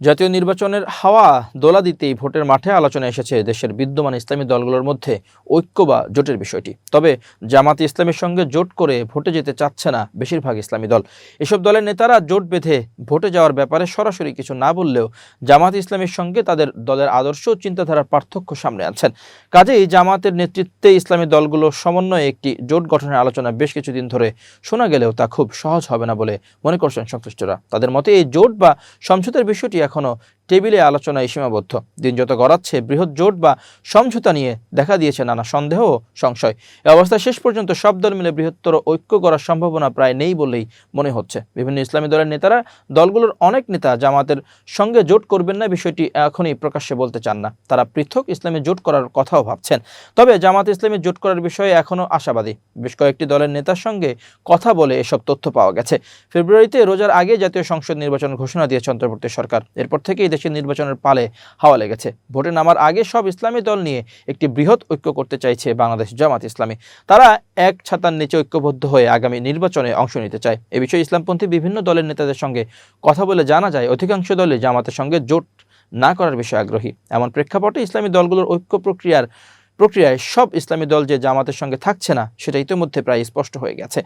জাতীয় নির্বাচনের হাওয়া দোলা দিতেই ভোটের মাঠে আলোচনা এসেছে দেশের বিদ্যমান ইসলামী দলগুলোর মধ্যে ঐক্য বা জোটের বিষয়টি। তবে জামাতে ইসলামের সঙ্গে জোট করে ভোটে যেতে চাচ্ছে না বেশিরভাগ ইসলামী দল। এসব দলের নেতারা জোট বেঁধে ভোটে যাওয়ার ব্যাপারে সরাসরি কিছু না বললেও জামাত ইসলামের সঙ্গে তাদের দলের আদর্শ ও চিন্তাধারার পার্থক্য সামনে আনছেন। কাজেই জামাতের নেতৃত্বে ইসলামী দলগুলো সমন্বয়ে একটি জোট গঠনের আলোচনা বেশ কিছুদিন ধরে শোনা গেলেও তা খুব সহজ হবে না বলে মনে করছেন সংশ্লিষ্টরা। তাদের মতে এই জোট বা সমঝোতার বিষয়টি এখনও টেবিলে আলোচনায় সীমাবদ্ধ। দিন যত গড়াচ্ছে, বৃহৎ জোট বা সমঝোতা নিয়ে দেখা দিয়েছে নানা সন্দেহ ও সংশয়। এ অবস্থায় শেষ পর্যন্ত সব দল মিলে বৃহত্তর ঐক্য করার সম্ভাবনা প্রায় নেই বলেই মনে হচ্ছে। বিভিন্ন ইসলামী দলের নেতারা দলগুলোর অনেক নেতা জামাতের সঙ্গে জোট করবেন না বিষয়টি এখনই প্রকাশ্যে বলতে চান না। তারা পৃথক ইসলামে জোট করার কথাও ভাবছেন। তবে জামাত ইসলামী জোট করার বিষয়ে এখনও আশাবাদী। বেশ কয়েকটি দলের নেতার সঙ্গে কথা বলে এসব তথ্য পাওয়া গেছে। ফেব্রুয়ারিতে রোজার আগে জাতীয় সংসদ নির্বাচন ঘোষণা দিয়েছে অন্তর্বর্তী সরকার। এরপর থেকেই দেশের নির্বাচনের পালে হাওয়া লেগেছে। ভোটে নামার আগে সব ইসলামী দল নিয়ে একটি বৃহৎ ঐক্য করতে চাইছে বাংলাদেশ জামাত ইসলামী। তারা এক ছাতার নিচে ঐক্যবদ্ধ হয়ে আগামী নির্বাচনে অংশ নিতে চায়। এ বিষয়ে ইসলামপন্থী বিভিন্ন দলের নেতাদের সঙ্গে কথা বলে জানা যায়, অধিকাংশ দলে জামাতের সঙ্গে জোট না করার বিষয়ে আগ্রহী। এমন প্রেক্ষাপটে ইসলামী দলগুলোর ঐক্য প্রক্রিয়ার, প্রক্রিয়ায় সব ইসলামী দল যে জামাতের সঙ্গে থাকছে না, সেটা ইতিমধ্যে প্রায় স্পষ্ট হয়ে গেছে।